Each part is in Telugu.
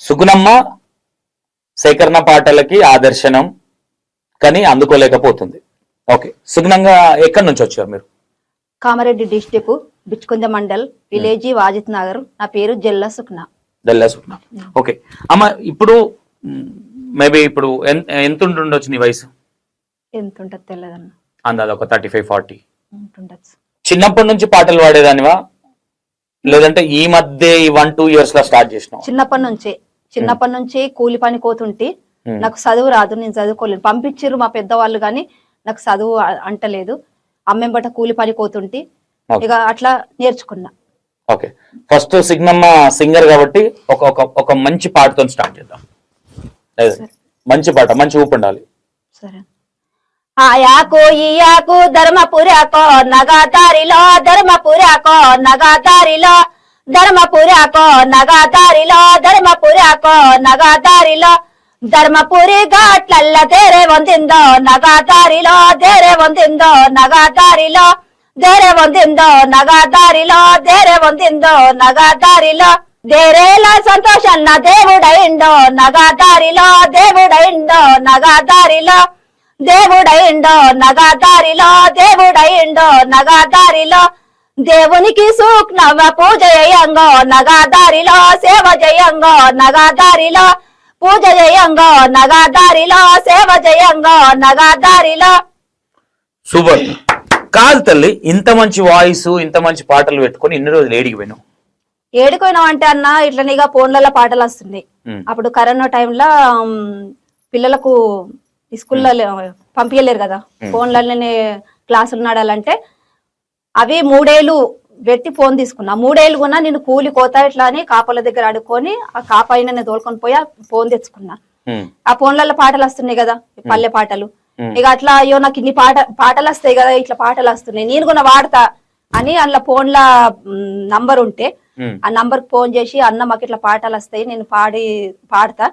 సుగుణమ్మ సేకరణ పాటలకి ఆదర్శనం కానీ అందుకోలేకపోతుంది. ఓకే సుగుణంగా ఎక్కడి నుంచి వచ్చారు మీరు? Kamareddy district Bichkunda mandal village Wajith Nagar. నా పేరు జల్ల సుఖ్న దల్లా సుగుణ ఓకే. అమ్మ ఇప్పుడు మేబీ ఇప్పుడు ఎంత ఉంటుండొచ్చు నీ వయసు? ఎంత ఉంటుంది తెలియదన్న అందాది ఒక థర్టీ ఫైవ్ ఫార్టీ. ఉంటుండొచ్చు. చిన్నప్పటి నుంచి పాటలు పాడేదానివా? లేదంటే ఈ మధ్య ఈ వన్ టూ ఇయర్స్లో స్టార్ట్ చేసినావు? చిన్నప్పటి నుంచే. చిన్నప్పటి నుంచి కూలి పని కోతుంటే. నాకు చదువు రాదు నేను చదువుకోలేను. పంపించారు మా పెద్దవాళ్ళు కానీ నాకు చదువు అంటలేదు. అమ్మెంబట కూలి పని కోతుంటే. ఇక అట్లా నేర్చుకున్నా. ఓకే. ఫస్ట్ సిగ్నమ్మ సింగర్ కాబట్టి ఒక ఒక ఒక మంచి పాటతో స్టార్ట్ చేద్దాం. మంచి పాట మంచి ఊపు ఉండాలి. సరే. ఆయాకు ఈయాకు ధర్మపురాకో నగాదారిలో ధర్మపురాకో నగాదారిలో ధర్మపురాకో నగాదారిలో ధర్మపురాకో నగాదారిలో. ధర్మపురి ఘాట్లల్ల తేరే వందిందో నగాదారిలో దేరే వందిందో నగాదారిలో దేరే వందిందో నగాదారిలో దేరే వందిందో నగాదారిలో దేరేలా సంతోషన్న దేవుడైండో నగాదారిలో దేవుడైండో నగాదారిలో దేవుడైండో నగాదారిలో దేవుడైండో నగాదారిలో దేవునికి సూక్నవ పూజ చేయంగో నగాదారిలో సేవ చేయంగో నగాదారిలో పూజ చేయంగో నగాదారిలో సేవ చేయంగో నగాదారిలో సూపర్ కాదు తల్లి ఇంత మంచి వాయిస్ ఇంత మంచి పాటలు పెట్టుకొని ఇన్ని రోజులు ఏడికి పోయినావు? ఏడుకోయినాం అంటే అన్న ఇట్లనిగా ఫోన్లలో పాటలు వస్తున్నాయి. అప్పుడు కరోనా టైంలో పిల్లలకు స్కూల్లో పంపించలేరు కదా. ఫోన్లలోనే క్లాసులు నడాలంటే అవి మూడేళ్ళు పెట్టి ఫోన్ తీసుకున్నా. మూడేళ్ళు కూడా నేను కూలి కోత ఇట్లా అని కాపల దగ్గర అడుక్కొని ఆ కాప అయిన తోలుకొని పోయి ఆ ఫోన్ తెచ్చుకున్నా. ఆ ఫోన్లలో పాటలు వస్తున్నాయి కదా పల్లె పాటలు. ఇక అట్లా అయ్యో నాకు ఇన్ని పాట పాటలు వస్తాయి కదా ఇట్లా పాటలు వస్తున్నాయి. నేను కూడా వాడతా అని అందులో ఫోన్ల నంబర్ ఉంటే. ఆ నంబర్ ఫోన్ చేసి అన్న మాకు ఇట్లా పాటలు వస్తాయి నేను పాడి పాడతా.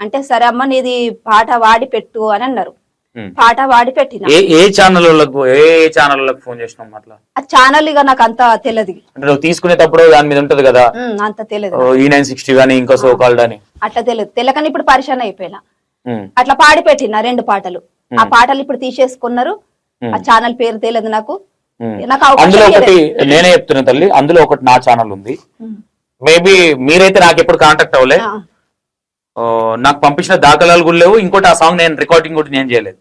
అంటే సరే అమ్మ నీది పాట వాడి పెట్టు అని అన్నారు. పాట వాడి పెట్టిన. ఏ ఛానల్ ఏ వాళ్ళకి ఫోన్ చేసినావు అట్లా ఆ ఛానల్ ఇక నాకు అంత తెలియదు అంటే నువ్వు తీసుకునేటప్పుడు దాని మీద ఉంటది కదా? ఉమ్, అంత తెలియదు ఈ నైన్ సిక్స్టీ కానీ ఇంకో సో కాల్డ్ అని. అట్లా తెలియదు తెలియకని ఇప్పుడు పరిశాన్ అయిపోయినా. ఉమ్, అట్లా పాడి పెట్టిన రెండు పాటలు. ఆ పాటలు ఇప్పుడు తీసేసుకున్నారు. ఆ ఛానల్ పేరు తెలియదు నాకు. ఉమ్. నాకు అవకాశం అందులో ఒకటి. నేనే చెప్తున్నా తల్లి అందులో ఒకటి నా ఛానల్ ఉంది. మేబీ మీరైతే నాకు ఎప్పుడు కాంటాక్ట్ అవ్వలే. ఆ, నాకు పంపించిన దాఖలాలు కూడా లేవు. ఇంకోటి ఆ సాంగ్ నేను రికార్డింగ్ కూడా నేను చేయలేదు.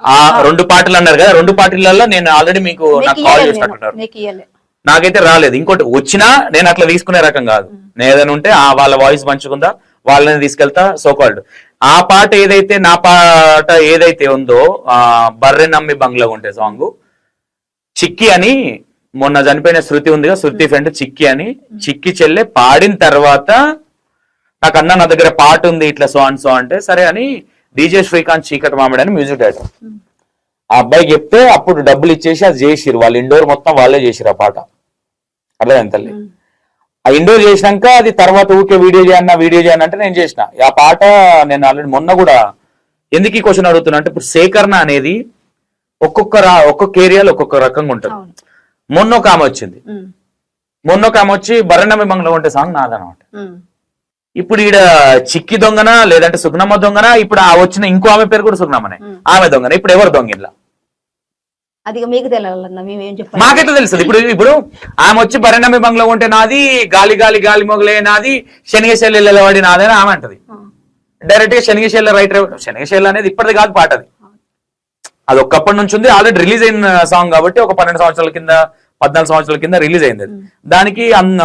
ఆ రెండు పాటలు అన్నారు కదా రెండు పాటలలో నేను ఆల్రెడీ మీకు నాకు కాల్ చేసినట్టున్నారు. నాకైతే రాలేదు. ఇంకోటి వచ్చినా నేను అట్లా తీసుకునే రకం కాదు. నేను ఏదైనా ఉంటే ఆ వాళ్ళ వాయిస్ మంచిగుందా వాళ్ళని తీసుకెళ్తా సో కాల్డ్ ఆ పాట ఏదైతే నా పాట ఏదైతే ఉందో ఆ బర్రె నమ్మి బంగ్లా ఉంటే సాంగ్ చిక్కి అని మొన్న చనిపోయిన శృతి ఉంది కదా శృతి ఫ్రెండ్ చిక్కి అని చిక్కి చెల్లె పాడిన తర్వాత నాకు అన్న నా దగ్గర పాట ఉంది ఇట్లా సో అండ్ సో అంటే సరే అని డీజే శ్రీకాంత్ చీకటి మామిడి అని మ్యూజిక్ డైరెక్టర్. ఆ అబ్బాయికి చెప్తే అప్పుడు డబ్బులు ఇచ్చేసి అది చేసిరు వాళ్ళు ఇండోర్ మొత్తం వాళ్ళే చేసిరు ఆ పాట. అర్థమైంది తల్లి? ఆ ఇండోర్ చేసినాక అది తర్వాత ఊకే వీడియో చేయన్న వీడియో చేయను అంటే నేను చేసిన. ఆ పాట నేను ఆల్రెడీ మొన్న కూడా ఎందుకు ఈ క్వశ్చన్ అడుగుతున్నా అంటే ఇప్పుడు సేకరణ అనేది ఒక్కొక్క రా ఒక్కొక్క ఏరియాలో ఒక్కొక్క రకంగా ఉంటుంది. మొన్న ఒక ఆమె వచ్చింది. ఉమ్, మొన్న ఒక ఆమె వచ్చి బరణమి బంగ్లా ఉంటే సాంగ్ నాదనమాట. ఇప్పుడు ఈడ చిక్కి దొంగన లేదంటే సుగ్నమ్మ దొంగన? ఇప్పుడు ఆ వచ్చిన ఇంకో ఆమె పేరు కూడా సుగ్నమ్మనే. ఆమె దొంగన. ఇప్పుడు ఎవరు దొంగ ఇలా అది మీకు తెలియాలన్నా మాకెట్లా తెలుస్తుంది. ఇప్పుడు ఇప్పుడు ఆమె వచ్చి పరిణామి బంగ్లా ఉంటే నాది గాలి గాలి గాలి మొగలే నాది శనిగశైలి నిలబడి నాది అని ఆమె అంటది. డైరెక్ట్గా శనిగశైలి రైట్ శనిగశైలి అనేది ఇప్పటిది కాదు పాట అది అది ఒక్కప్పటి నుంచి ఉంది. ఆల్రెడీ రిలీజ్ అయిన సాంగ్ కాబట్టి ఒక పన్నెండు సంవత్సరాల కింద పద్నాలుగు సంవత్సరాల కింద రిలీజ్ అయింది. దానికి అన్న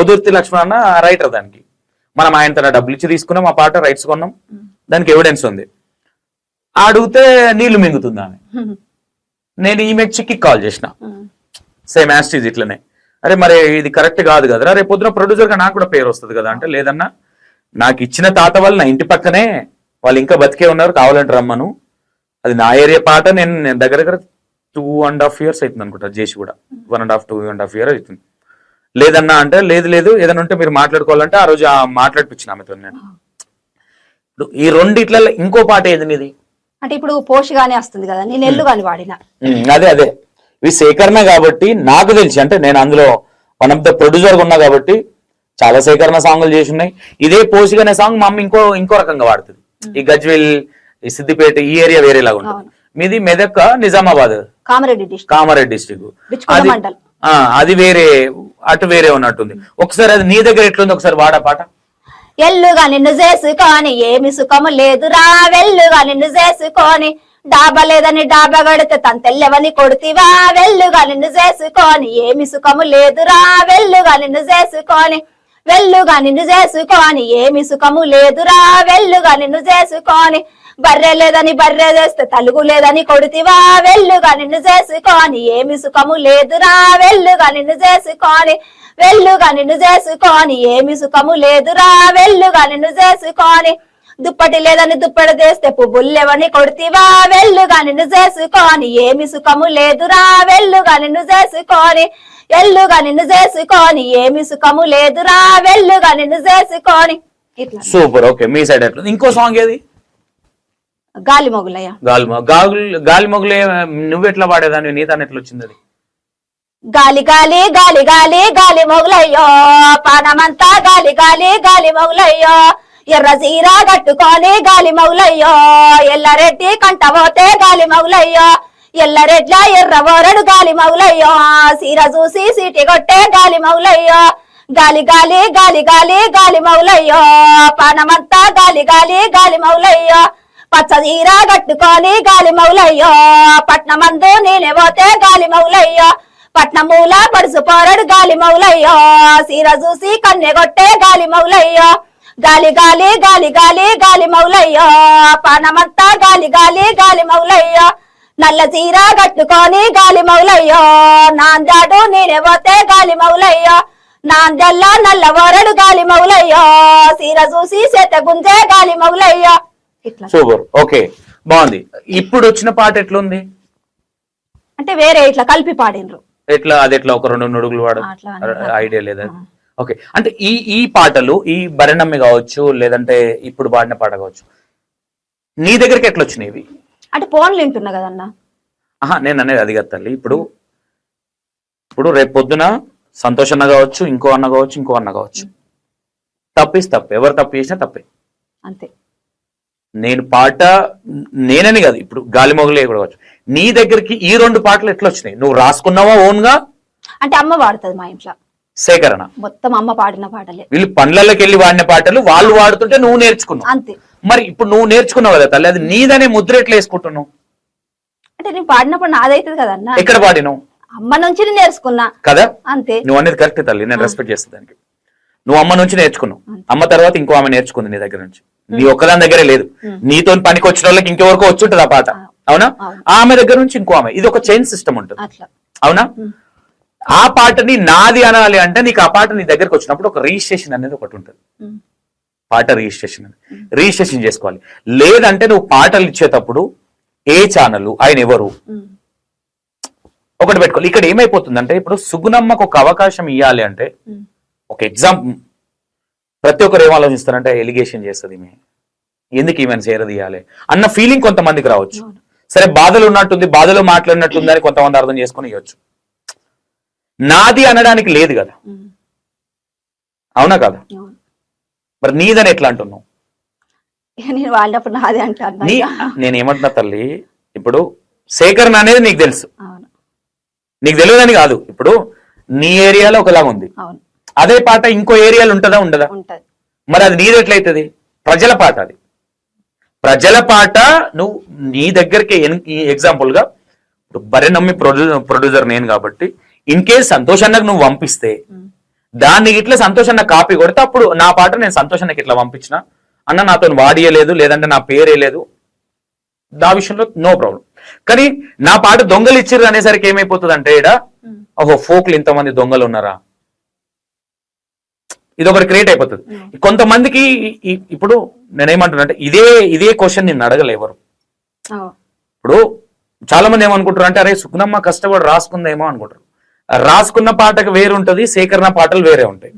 ఔదుర్తి లక్ష్మణ్ అన్న రైటర్ దానికి. మనం ఆయన తన డబ్బులు ఇచ్చి తీసుకున్నాం ఆ పాట రైట్స్ కొన్నాం. దానికి ఎవిడెన్స్ ఉంది. అడిగితే నీళ్ళు మింగుతుంది ఆమె ఉమ్, నేను ఈమె చిక్కి కాల్ చేసిన. సేమ్ యాస్టీజ్ ఇట్లనే. అరే మరి ఇది కరెక్ట్ కాదు కదరా రేపు పొద్దున ప్రొడ్యూసర్గా నాకు కూడా పేరు వస్తుంది కదా అంటే లేదన్నా నాకు ఇచ్చిన తాత వాళ్ళు నా ఇంటి పక్కనే వాళ్ళు ఇంకా బతికే ఉన్నారు కావాలంటే రమ్మను. అది నా ఏరియా పాట నేను నేను దగ్గర దగ్గర టూ అండ్ హాఫ్ ఇయర్స్ అవుతుంది అనుకుంటా చేసి కూడా. One and half two and half year అవుతుంది. లేదన్నా అంటే లేదు లేదు. ఏదైనా ఉంటే మీరు మాట్లాడుకోవాలంటే ఆ రోజు ఆ మాట్లాడిపించిన ఆమెతో నేను. ఇప్పుడు ఈ రెండిట్లలో ఇంకో పాట ఏది నీది? అంటే ఇప్పుడు పోషగానే వస్తుంది కదా నేను ఎల్లు కానీ వాడిన. అదే అదే. ఇవి సేకరణ కాబట్టి నాకు తెలిసి అంటే నేను అందులో వన్ ఆఫ్ ద ప్రొడ్యూసర్ ఉన్నా కాబట్టి చాలా సేకరణ సాంగ్లు చేసి ఉన్నాయి. ఇదే పోసిగా అనే సాంగ్ మా అమ్మ ఇంకో ఇంకో రకంగా వాడుతుంది. ఈ గజ్వేల్ ఈ సిద్దిపేట ఈ ఏరియా వేరేలాగా ఉంటుంది. మీది మెదక్ నిజామాబాద్? కామారెడ్డి డిస్ట్రిక్ట్. కామారెడ్డి డిస్టిక్ అది అది వేరే అటు వేరే ఉన్నట్టుంది. ఒకసారి అది నీ దగ్గర ఎట్లుంది? ఒకసారి వాడా పాట. ఎల్లుగా నిన్ను చేసుకొని ఏమి సుఖము లేదురా వెల్లుగా నిన్ను చేసుకొని డాబా లేదని డాబా గడితే తన తెల్లవని కొడుతివా? వెల్లుగా నిన్ను చేసుకొని ఏమి సుఖము లేదురా వెల్లుగా నిన్ను చేసుకొని వెల్లుగా నిన్ను చేసుకొని ఏమి సుఖము లేదురా వెల్లుగా నిన్ను చేసుకొని బర్రె లేదని బర్రె చేస్తే తలుగు లేదని కొడుతివా వెల్లుగా నిన్ను చేసుకొని. ఏమి సుఖము లేదురా వెల్లుగా నిన్ను చేసుకొని. వెల్లుగా నిన్ను చేసుకొని. ఏమి సుఖము లేదురా వెల్లుగా నిన్ను చేసుకొని. దుప్పటి లేదని దుప్పటి చేస్తే పువ్వులేవని కొడుతివా వెల్లుగా నిన్ను చేసుకొని. ఏమి సుఖము లేదురా వెల్లుగా నిన్ను చేసుకొని. ఎల్లుగా నిన్ను చేసుకొని. ఏమి సుఖము లేదురా వెల్లుగా నిన్ను చేసుకొని. సూపర్ ఓకే మీ సైడ్ ఇంకో సాంగ్ ఏది? గాలి మొగులయ్య. గాలి గాగుల్ గాలి మొగులే నువ్వు ఎట్లా పాడేదాన్ని నీ తను ఎట్లా వచ్చింది అది? గాలి గాలి గాలి గాలి గాలి మొగులయ్యో. పానమంతా గాలి గాలి గాలి మొగులయ్యో. ఎర్ర చీర కట్టుకొని గాలి మొగులయ్యో. ఎల్లరెడ్డి కంట పోతే గాలి మొగులయ్యో. ఎల్లరెడ్ల ఎర్ర బోరడు గాలి మొగులయ్యో. సీర చూసి సీటి కొట్టే గాలి మొగులయ్యో. గాలి గాలి గాలి గాలి గాలి మొగులయ్యో. పానమంతా గాలి గాలి గాలి మొగులయ్యో. పచ్చ కట్టుకొని గాలి మౌలయ్యో పట్నమందు నేనే పోతే గాలి మౌలయ్యో పట్నమూల పడుసు పోరడు గాలి మౌలయ్యో సీర చూసి కన్నె కొట్టే గాలి మౌలయ్యో గాలి గాలి గాలి గాలి గాలి మౌలయ్యో పానమంతా గాలి గాలి గాలి మౌలయ్యో నల్ల చీర కట్టుకొని గాలి మౌలయ్యో నాందాడు నేనే గాలి మౌలయ్యో నాందెల్ల నల్ల వరడు గాలి మౌలయ్యో సీర చూసి చేత గుంజే గాలి మౌలయ్యో సూపర్. ఓకే. బాగుంది. ఇప్పుడు వచ్చిన పాట ఎట్లుంది? అంటే వేరే ఇట్లా కలిపి పాడినరు ఎట్లా? అది ఎట్లా? ఒక రెండు నుడుగులు వాడు ఐడియా లేదా? ఓకే. అంటే ఈ ఈ పాటలు ఈ బరణమ్మి కావచ్చు లేదంటే ఇప్పుడు పాడిన పాట కావచ్చు నీ దగ్గరికి ఎట్లా వచ్చినాయి ఇవి? అంటే ఫోన్లు వింటున్నా కదన్నా. ఆహా నేను అనేది అది కదా తల్లి. ఇప్పుడు ఇప్పుడు రేపు పొద్దున సంతోష్ అన్న కావచ్చు ఇంకో అన్న కావచ్చు ఇంకో అన్న కావచ్చు. తప్పిస్ తప్పు. ఎవరు తప్పు చేసినా తప్పే. అంతే. నేను పాట నేనని కాదు ఇప్పుడు గాలి మొగలే కూడా నీ దగ్గరికి ఈ రెండు పాటలు ఎట్లా వచ్చినాయి? నువ్వు రాసుకున్నావా ఓన్గా అంటే అమ్మ పాడుతుంది మా ఇంట్లో. సేకరణ. మొత్తం అమ్మ పాడిన పాటలే. వీళ్ళు పండ్లకి వెళ్ళి వాడిన పాటలు వాళ్ళు వాడుతుంటే నువ్వు నేర్చుకున్నావు. అంతే. మరి ఇప్పుడు నువ్వు నేర్చుకున్నావు కదా తల్లి అది నీదనే ముద్ర ఎట్లా వేసుకుంటున్నావు? అంటే నేను పాడినప్పుడు నాదైతుంది కదన్నా ఎక్కడ పాడినావు? అమ్మ నుంచి నేను నేర్చుకున్నా. కదా? అంతే. నువ్వు అనేది కరెక్ట్ తల్లి నేను రెస్పెక్ట్ చేస్తాను దానికి. నువ్వు అమ్మ నుంచి నేర్చుకున్నావు. అమ్మ తర్వాత ఇంకో ఆమె నేర్చుకుంది నీ దగ్గర నుంచి. నీ ఒక్కదాని దగ్గరే లేదు. నీతో పనికి వచ్చిన వాళ్ళకి ఇంకెవరికో వచ్చి ఉంటుంది ఆ పాట అవునా. ఆమె దగ్గర నుంచి ఇంకో ఆమె. ఇది ఒక చైన్ సిస్టమ్ ఉంటుంది. అవునా? ఆ పాటని నాది అనాలి అంటే నీకు ఆ పాట నీ దగ్గరకు వచ్చినప్పుడు ఒక రిజిస్ట్రేషన్ అనేది ఒకటి ఉంటుంది. పాట రిజిస్ట్రేషన్ అని రిజిస్ట్రేషన్ చేసుకోవాలి. లేదంటే నువ్వు పాటలు ఇచ్చేటప్పుడు ఏ ఛానల్ ఆయన ఎవరు. ఒకటి పెట్టుకోవాలి. ఇక్కడ ఏమైపోతుందంటే ఇప్పుడు సుగుణమ్మకు ఒక అవకాశం ఇవ్వాలి అంటే. ఒక ఎగ్జామ్ ప్రతి ఒక్కరు ఏం ఆలోచిస్తారంటే ఎలిగేషన్ చేస్తుంది ఈమె. ఎందుకు ఈమెను చేరదీయాలి? అన్న ఫీలింగ్ కొంతమందికి రావచ్చు. సరే బాధలు ఉన్నట్టుంది బాధలో మాట్లాడినట్టుంది అని కొంతమంది అర్థం చేసుకుని ఇవ్వచ్చు నాది అనడానికి లేదు కదా. అవునా కదా. మరి నీదని ఎట్లా అంటున్నావు? నేను ఏమంటున్నా తల్లి ఇప్పుడు సేకరణ అనేది నీకు తెలుసు. నీకు తెలియదని కాదు. ఇప్పుడు నీ ఏరియాలో ఒకలాగా ఉంది అవును. అదే పాట ఇంకో ఏరియాలో ఉంటుందా ఉండదా? మరి అది నీది ఎట్లయితుంది ప్రజల పాట అది. ప్రజల పాట నువ్వు నీ దగ్గరికి ఎగ్జాంపుల్గా బర్రె నమ్మి ప్రొడ్యూసర్ ప్రొడ్యూసర్ నేను కాబట్టి ఇన్ కేస్ సంతోష్ అన్నకు నువ్వు పంపిస్తే. దాన్ని ఇట్లా సంతోష్ అన్న కాపీ కొడితే అప్పుడు నా పాట నేను సంతోష్ అన్నకి ఇట్లా పంపించిన అన్న నాతో వాడియలేదు లేదంటే నా పేరే లేదు నా విషయంలో నో ప్రాబ్లం. కానీ నా పాట దొంగలు ఇచ్చిర్రు అనేసరికి ఏమైపోతుంది అంటే ఇడ. ఓహో ఫోక్లు ఇంతమంది దొంగలు ఉన్నారా? ఇది ఒకటి క్రియేట్ అయిపోతుంది కొంతమందికి ఈ- ఈ- ఇప్పుడు నేనేమంటున్నా అంటే ఇదే ఇదే క్వశ్చన్ నిన్ను అడగలే ఎవరు? అవును ఇప్పుడు చాలా మంది ఏమనుకుంటారు అంటే అరే సుగుణమ్మ కష్టపడి రాసుకుందేమో అనుకుంటారు. రాసుకున్న పాటకు వేరు ఉంటది సేకరణ పాటలు వేరే ఉంటాయి.